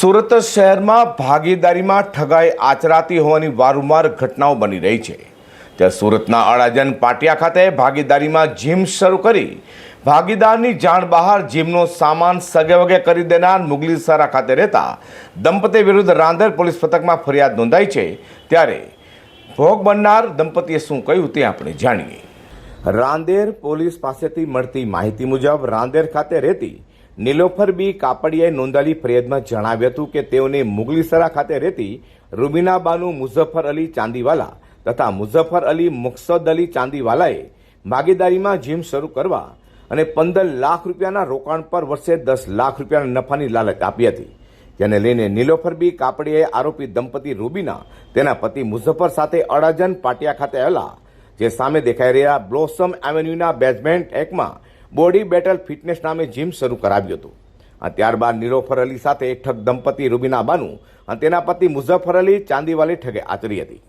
સુરત શહેરમાં ભાગીદારીમાં ઠગાઈ આચરાતી હોવાની વારંવાર ઘટનાઓ બની રહી છે. ત્યાં સુરતના અડાજન પાટિયા ખાતે ભાગીદારીમાં જીમ શરૂ કરી ભાગીદારની જાણ બહાર જીમનો સામાન સગે વગે કરી દેનાર મુગલીસરા ખાતે રહેતા દંપતી વિરુદ્ધ રાંદેર પોલીસ પથકમાં ફરિયાદ નોંધાઈ છે. ત્યારે ભોગ બનનાર દંપતીએ શું કહ્યું તે આપણે જાણીએ. રાંદેર પોલીસ પાસેથી મળતી માહિતી મુજબ રાંદેર ખાતે રહેતી નીલોફર બી કાપડિયાએ નોંધાયેલી ફરિયાદમાં જણાવ્યું હતું કે તેઓને મુગલીસરા ખાતે રહેતી રૂબીનાબાનુ મુઝફ્ફર અલી ચાંદીવાલા તથા મુઝફ્ફર અલી મુકસદ અલી ચાંદીવાલાએ ભાગીદારીમાં જીમ શરૂ કરવા અને પંદર લાખ રૂપિયાના રોકાણ પર વર્ષે દસ લાખ રૂપિયાના નફાની લાલચ આપી હતી. જેને લઈને નિલોફર બી કાપડિયાએ આરોપી દંપતી રૂબીના તેના પતિ મુઝફ્ફર સાથે અડાજન પાટિયા ખાતે આવેલા, જે સામે દેખાઈ રહ્યા બ્લોસમ એવેન્યુના બેઝમેન્ટ એકમાં બોડી બેટલ ફિટનેસ નામે જીમ શરૂ કરાવ્યું હતું. અને ત્યારબાદ નિરોફર અલી સાથે ઠગ દંપતી રૂબીના બાનુ અને તેના પતિ મુઝફ્ફર અલી ચાંદીવાલી ઠગે આચરી હતી.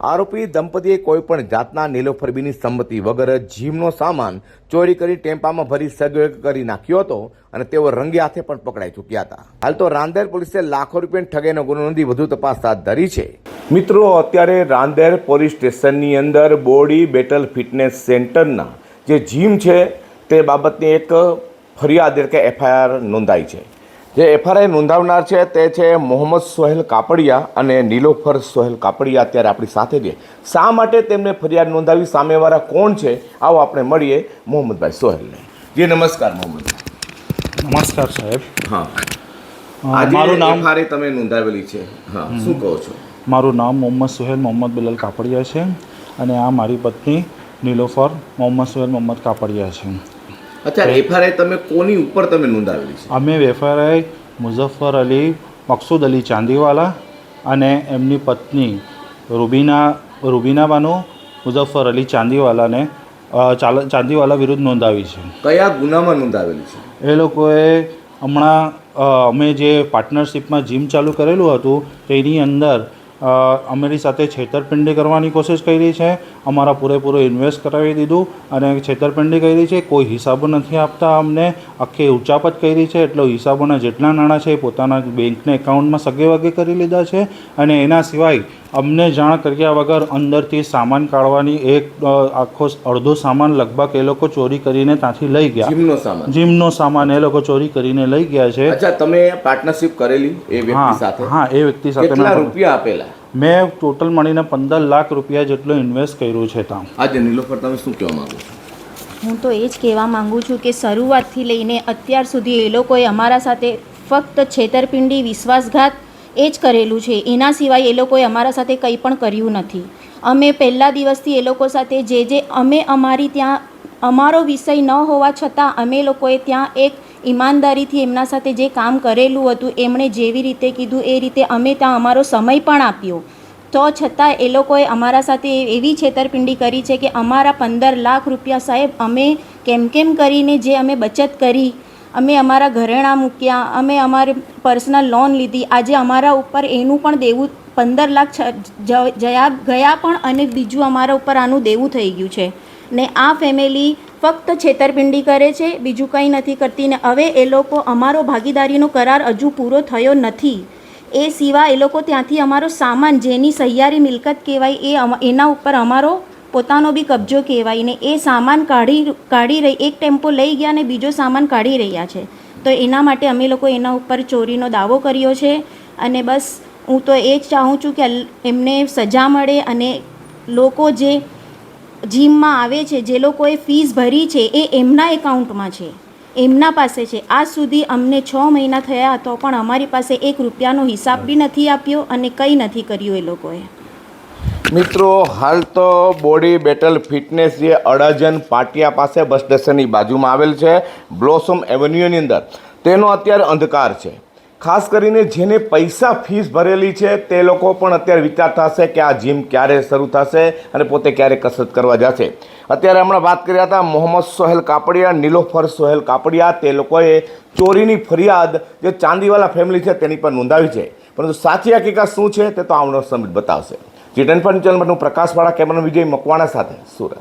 આરોપી દંપતીએ કોઈપણ જાતના નીલોફરબીની સંમતિ વગર જીમનો સામાન ચોરી કરી ટેમ્પામાં ભરી સગવેગ કરી નાખ્યો હતો અને તેઓ રંગે હાથે પણ પકડાઈ ચૂક્યા હતા. હાલ તો રાંદેર પોલીસે લાખો રૂપિયાની ઠગેનો ગુનો નોંધી વધુ તપાસ હાથ ધરી છે. મિત્રો, અત્યારે રાંદેર પોલીસ સ્ટેશનની અંદર બોડી બેટલ ફિટનેસ સેન્ટરના જે જીમ છે તે બાબતની એક ફરિયાદ એટલે કે એફઆઈઆર નોંધાઈ છે. જે એફઆઈઆર નોંધાવનાર છે તે છે મોહમ્મદ સોહેલ કાપડિયા અને નીલોફર સોહેલ કાપડિયા અત્યારે આપણી સાથે છે. શા માટે તેમને ફરિયાદ નોંધાવી સામેવાળા કોણ છે? આવો આપણે મળીએ મોહમ્મદભાઈ સોહેલને. જી નમસ્કાર મોહમ્મદભાઈ. નમસ્કાર સાહેબ. હા. મારું નામ હારે તમે નોંધાવેલી છે. હા શું કહો છો? મારું નામ મોહમ્મદ સોહેલ મોહમ્મદ બિલાલ કાપડિયા છે અને આ મારી પત્ની નીલોફર મોહમ્મદ સોહેલ મોહમ્મદ કાપડિયા છે. અચ્છા એફઆરઆઈ તમે કોની ઉપર તમે નોંધાવેલી છે? અમે એફઆરઆઈ મુઝફ્ફર અલી મકસૂદ અલી ચાંદીવાલા અને એમની પત્ની રૂબીના રૂબીના બાનુ મુઝફ્ફર અલી ચાંદીવાલાને ચાંદીવાલા વિરુદ્ધ નોંધાવી છે. કયા ગુનામાં નોંધાવેલી છે? એ લોકોએ હમણાં અમે જે પાર્ટનરશિપમાં જીમ ચાલુ કરેલું હતું તેની અંદર અમારી સાથે છેતરપિંડી કરવાની કોશિશ કરી છે. અમારા પૂરેપૂરું ઇન્વેસ્ટ કરાવી દીધું અને છેતરપિંડી કરી છે. કોઈ હિસાબો નથી આપતા અમને. આખી ઉચાપત કરી છે. એટલે હિસાબોના જેટલા નાણાં છે એ પોતાના બેંકના એકાઉન્ટમાં સગે વગે કરી લીધા છે. અને એના સિવાય અમને જાણ કર્યા વગર અંદરથી સામાન કાઢવાની એક આખો અડધો સામાન લગભગ એ લોકો ચોરી કરીને ત્યાંથી લઈ ગયા. જીમનો સામાન. જીમનો સામાન એ લોકો ચોરી કરીને લઈ ગયા છે. અચ્છા તમે પાર્ટનરશિપ કરેલી એ વ્યક્તિ હા સાથે? હા એ વ્યક્તિ સાથે કેટલા રૂપિયા આપેલા? મેં ટોટલ મળીને પંદર લાખ રૂપિયા જેટલું ઇન્વેસ્ટ કર્યું છે ત્યાં આજે નીલોફર તમે શું કહેવા માગો હું તો એ જ કહેવા માગું છું કે શરૂઆતથી લઈને અત્યાર સુધી એ લોકોએ અમારા સાથે ફક્ત છેતરપિંડી વિશ્વાસઘાત એ જ કરેલું છે. એના સિવાય એ લોકોએ અમારા સાથે કંઈ પણ કર્યું નથી. અમે પહેલા દિવસથી એ લોકો સાથે જે જે અમે અમારી ત્યાં અમારો વિષય ન હોવા છતાં અમે લોકોએ ત્યાં એક ઈમાનદારીથી એમના સાથે જે કામ કરેલું હતું, એમણે જેવી રીતે કીધું, એ રીતે અમે ત્યાં અમારો સમય પણ આપ્યો. તો છતાં એ લોકોએ અમારા સાથે એવી છેતરપિંડી કરી છે કે અમારા પંદર લાખ રૂપિયા સાહેબ અમે કેમ કેમ કરીને જે અમે બચત કરી, અમે અમારા ઘરેણાં મૂક્યા, અમે અમારે પર્સનલ લોન લીધી, આજે અમારા ઉપર એનું પણ દેવું, પંદર લાખ જયા, ગયા પણ અને બીજું અમારા ઉપર આનું દેવું થઈ ગયું છે. ને આ ફેમિલી ફક્ત છેતરપિંડી કરે છે, બીજું કંઈ નથી કરતી ને હવે એ લોકો અમારો ભાગીદારીનો કરાર હજુ પૂરો થયો નથી. એ સિવાય એ લોકો ત્યાંથી અમારો સામાન, જેની સહિયારી મિલકત કહેવાય, એ એના ઉપર અમારો પોતાનો બી કબજો કહેવાય ને એ સામાન કાઢી કાઢી રહી, એક ટેમ્પો લઈ ગયા ને બીજો સામાન કાઢી રહ્યા છે. તો એના માટે અમે લોકો એના ઉપર ચોરીનો દાવો કર્યો છે અને બસ હું તો એ જ ચાહું છું કે એમને સજા મળે અને લોકો જે જીમમાં આવે છે, જે લોકોએ ફીસ ભરી છે, એ એમના એકાઉન્ટમાં છે. એમના પાસે છે. આજ સુધી અમને છ મહિના થયા તો પણ અમારી પાસે એક રૂપિયાનો હિસાબ બી નથી આપ્યો અને કંઈ નથી કર્યું એ લોકોએ. મિત્રો, હાલ તો બોડી બેટલ ફિટનેસ જે અડાજન પાટિયા પાસે બસ સ્ટેશનની બાજુમાં આવેલ છે બ્લોસમ એવન્યુની અંદર. તેનો અત્યારે અંધકાર છે. ખાસ કરીને જેને પૈસા ફીસ ભરેલી છે, તે લોકો પણ અત્યારે વિચારતા હશે કે આ જીમ ક્યારે શરૂ થશે અને પોતે ક્યારે કસરત કરવા જશે. અત્યારે હમણાં વાત કર્યા હતા મોહમ્મદ સોહેલ કાપડિયા, નીલોફર સોહેલ કાપડિયા. તે લોકોએ ચોરીની ફરિયાદ જે ચાંદીવાલા ફેમિલી છે તેની પર નોંધાવી છે. પરંતુ સાચી હકીકત શું છે તે તો આવનાર સમય બતાવશે. જી ટેન પર ચેનલ પરનું પ્રકાશવાળા કેમેરા વિજય મકવાણા સાથે સુરત.